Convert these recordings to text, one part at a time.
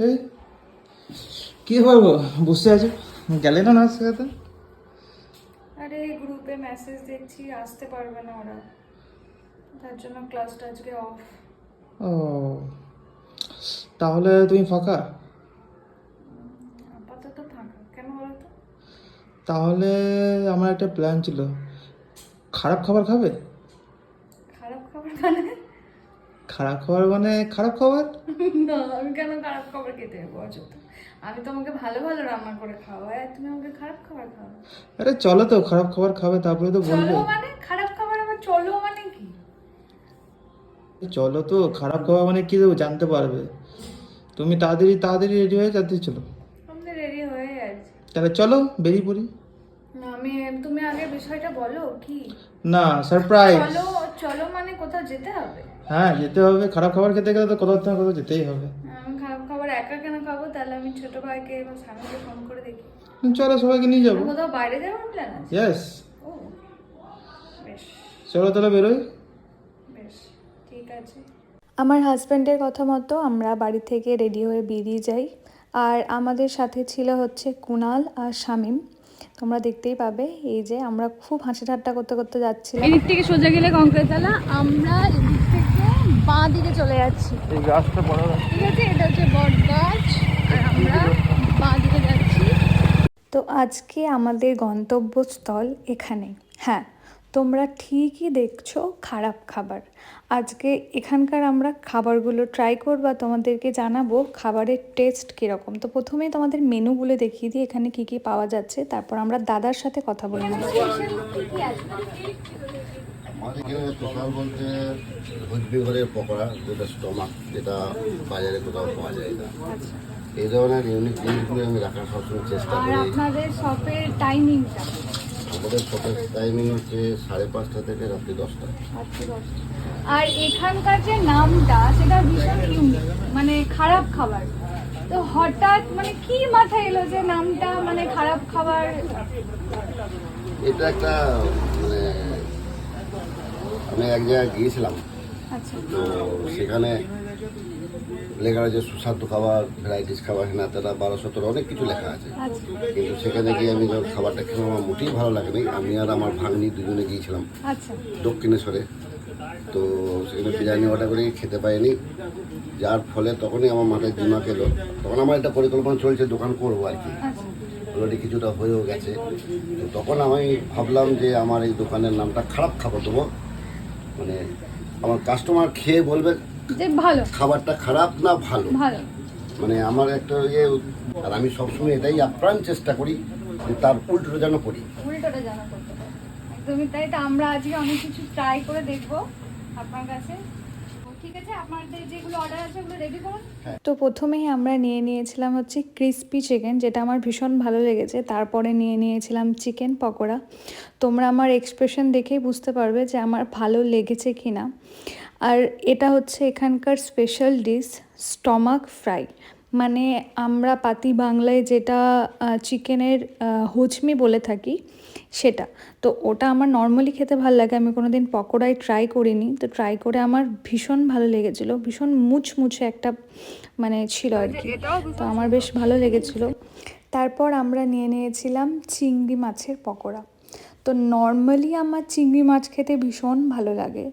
এই কি করব বসে আছো? গেলে না নাচ শেখাতে আরে গ্রুপে মেসেজ দেখছি আসতে পারবে না ওরা। তার জন্য ক্লাসটা আজকে অফ ও তাহলে তুমি ফাঁকা? আপাতত ফাঁকা। কেন বলো তো তাহলে আমার একটা প্ল্যান ছিল। খারাপ খাবার খাবে? খারাপ খাবার মানে খারাপ খাবার মানে খারাপ খাবার? না আমি কেন খারাপ খাবার খেতে যাব অযথা। আমি তোমাকে ভালো ভালো রান্না করে খাওয়াই আর তুমি আমাকে খারাপ খাবার খাওয়াও। আরে চলো তো খারাপ খাবার খাবে তারপরে তো বলবে। চলো মানে? খারাপ খাবার আবার চলো মানে কি? চলো তো খারাপ খাবার মানে কি দেবো জানতে পারবে। তুমি তাড়াতাড়ি তাড়াতাড়ি রেডি হয়ে যাতে চলো। আমি রেডি হয়ে আছি তাহলে চলো বেরিয়ে পড়ি। না, আমি তুমি আগে বিষয়টা বলো কি? না সারপ্রাইজ চলো চলো মানে কোথাও যেতে হবে? হ্যাঁ যেতে হবে। খারাপ খাবার খেতে গেলে তো কোথাও না কোথাও যেতেই হবে। আমি খারাপ খাবার একা কেন খাব? তাহলে আমি ছোট ভাইকে বা স্বামীকে ফোন করে দেখি। চলো সবাইকে নিয়ে যাব। কোথাও বাইরে যাওয়ার প্ল্যান আছে? ইয়েস চলো তাহলে বেরোই। বেশ ঠিক আছে। আমার হাজব্যান্ডের কথা মতো আমরা বাড়ি থেকে রেডি হয়ে বেরিয়ে যাই। আর আমাদের সাথে ছিল হচ্ছে কুনাল আর শামিম। তোমরা দেখতেই পাবে এই যে আমরা খুব হাসি ঠাট্টা করতে করতে যাচ্ছিলাম। এদিক থেকে সোজা গেলে কংক্রিটতলা আমরা বাঁ দিকে চলে যাচ্ছি। এই গাছটা বড় ঠিক আছে এটা হচ্ছে বট গাছ আর আমরা বাঁ দিকে যাচ্ছি। তো আজকে আমাদের গন্তব্যস্থল এখানে। হ্যাঁ তোমরা ঠিকই দেখছ খারাপ খাবার। আজকে এখানকার আমরা খাবারগুলো ট্রাই করব আর তোমাদেরকে জানাব খাবারের টেস্ট কীরকম। তো প্রথমেই তোমাদের মেনুগুলো দেখিয়ে দিই এখানে কি কি পাওয়া যাচ্ছে। তারপর আমরা দাদার সাথে কথা বলে নেব। আমাদের স্পেশাল বলতে ভোজবিঘরের পকোড়া যেটা স্টমাক যেটা বাজারে কোথাও পাওয়া যায় না। এই ধরনের ইউনিক জিনিসগুলো আমি রাখার সবসময় চেষ্টা করি। আপনাদের শপের টাইমিংটা আমাদের শপের টাইমিং হচ্ছে সাড়ে পাঁচটা থেকে রাত্রি দশটা। আর এখানকার যে নামটা সেটা ভীষণ ইউনিক মানে খারাপ খাবার। তো হঠাৎ মানে কি মাথায় এলো যে নামটা মানে খারাপ খাবার? এটা একটা আমি এক জায়গায় গিয়েছিলাম। আচ্ছা। তো সেখানে লেখা আছে সুস্বাদু খাবার ভ্যারাইটিস খাবার হেনা তেনা বারো সতেরো অনেক কিছু লেখা আছে। আচ্ছা। কিন্তু সেখানে গিয়ে আমি যখন খাবারটা খেলাম আমার মোটেই ভালো লাগেনি। আমি আর আমার ভাগ্নি দুজনে গিয়েছিলাম আচ্ছা। দক্ষিণেশ্বরে। তো সেখানে বিরিয়ানি অর্ডার করে খেতে পাইনি। যার ফলে তখনই আমার মাথায় দিমাগ এলো। তখন আমার একটা পরিকল্পনা চলছে দোকান করব আর কি। অলরেডি কিছুটা হয়েও গেছে। তো তখন আমি ভাবলাম যে আমার এই দোকানের নামটা খারাপ খাবার দেবো। মানে আমার কাস্টমার খেয়ে বলবে যে ভালো। খাবারটা খারাপ না ভালো? ভালো। মানে আমার একটা ইয়ে আর আমি সবসময় এটাই আপ্রাণ চেষ্টা করি যে তার উল্টো যেন করি। উল্টোটা যেন করতে একদমই তাই। তো আমরা আজকে অনেক কিছু ট্রাই করে দেখব আপনার কাছে। ঠিক আছে? আপনাদের যেগুলো অর্ডার আছে ওগুলো রেডি করুন। তো প্রথমেই আমরা নিয়ে নিয়েছিলাম হচ্ছে ক্রিস্পি চিকেন যেটা আমার ভীষণ ভালো লেগেছে। তারপরে নিয়ে নিয়েছিলাম চিকেন পকোড়া। তোমরা আমার এক্সপ্রেশন দেখেই বুঝতে পারবে যে আমার ভালো লেগেছে কি না আর এটা হচ্ছে এখানকার স্পেশাল ডিশ স্টমাক ফ্রাই মানে আমরা পাতি বাংলায় যেটা চিকেনের হুচমি বলে থাকি সেটা। তো ওটা আমার নর্মালি খেতে ভালো লাগে। আমি কোনো দিন পকোড়ায় ট্রাই করিনি। তো ট্রাই করে আমার ভীষণ ভালো লেগেছিলো। ভীষণ মুচমুচে একটা মানে ছিল আর কি। তো আমার বেশ ভালো লেগেছিলো। তারপর আমরা নিয়ে নিয়েছিলাম চিংড়ি মাছের পকোড়া। তো নর্মালি আমার চিংড়ি মাছ খেতে ভীষণ ভালো লাগে।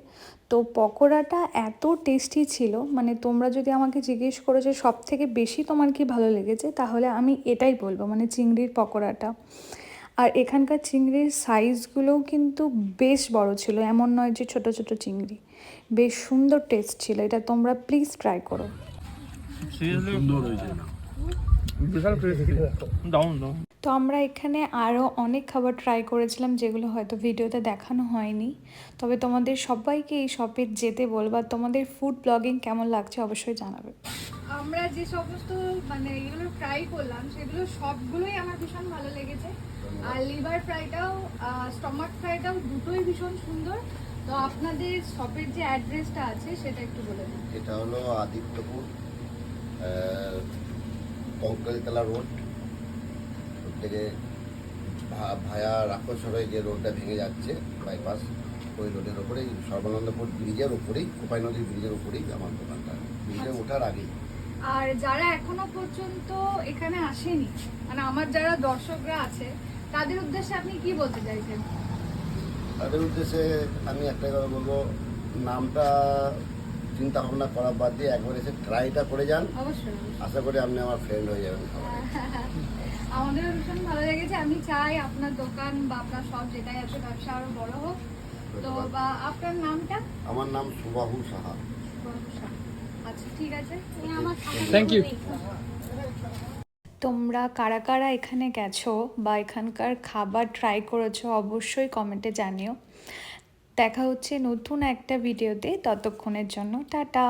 তো পকোড়াটা এত টেস্টি ছিল মানে তোমরা যদি আমাকে জিজ্ঞেস করো যে সব থেকে বেশি তোমার কি ভালো লেগেছে তাহলে আমি এটাই বলব মানে চিংড়ির পকোড়াটা। আর এখানকার চিংড়ির সাইজগুলোও কিন্তু বেশ বড় ছিল এমন নয় যে ছোট ছোট চিংড়ি। বেশ সুন্দর টেস্ট ছিল এটা তোমরা প্লিজ ট্রাই করো। বিশাল ডাউন ডাউন তো আমরা এখানে আরও অনেক খাবার ট্রাই করেছিলাম যেগুলো হয়তো ভিডিওতে দেখানো হয়নি। তবে তোমাদের সবাইকে এই শপে যেতে বলব আর তোমাদের ফুড ব্লগিং কেমন লাগছে অবশ্যই জানাবে। আমরা যে সমস্ত মানে এগুলো ট্রাই করলাম সেগুলো সবগুলোই আমার ভীষণ ভালো লেগেছে। আর লিভার ফ্রাইটাও স্টমাক ফ্রাইটাও দুটোই ভীষণ সুন্দর। তো আপনাদের শপের যে অ্যাড্রেসটা আছে সেটা একটু বলে দিন। এটা হলো আদিত্যপুর কঙ্কালতলা রোড থেকে ভায়া রাক্ষসরাই যে রোডটা ভেঙে যাচ্ছে বাইপাস ওই রোডের ওপরেই সর্বানন্দপুর ব্রিজের ওপরেই কোপাই নদীর ব্রিজের ওপরেই আমার দোকানটা। ব্রিজে ওঠার আগেই। আর যারা এখনও পর্যন্ত এখানে আসেনি মানে আমার যারা দর্শকরা আছে তাদের উদ্দেশ্যে আপনি কি বলতে চাইছেন? তাদের উদ্দেশ্যে আমি একটা কথা বলব নামটা চিন্তা ভাবনা করা বাদ দিয়ে একবার এসে ট্রাইটা করে যান। আশা করি আপনি আমার ফ্রেন্ড হয়ে যাবেন আমাদেরও ভীষণ ভালো লেগেছে। আমি চাই আপনার দোকান বা আপনার সব যেটাই আছে ব্যবসা আরও বড় হোক। তো বা আপনার নামটা? আমার নাম সুবাহু সাহা। আচ্ছা ঠিক আছে। থ্যাংক ইউ তোমরা কারা কারা এখানে গেছো বা এখানকার খাবার ট্রাই করেছ অবশ্যই কমেন্টে জানিও। দেখা হচ্ছে নতুন একটা ভিডিওতে ততক্ষণের জন্য টাটা।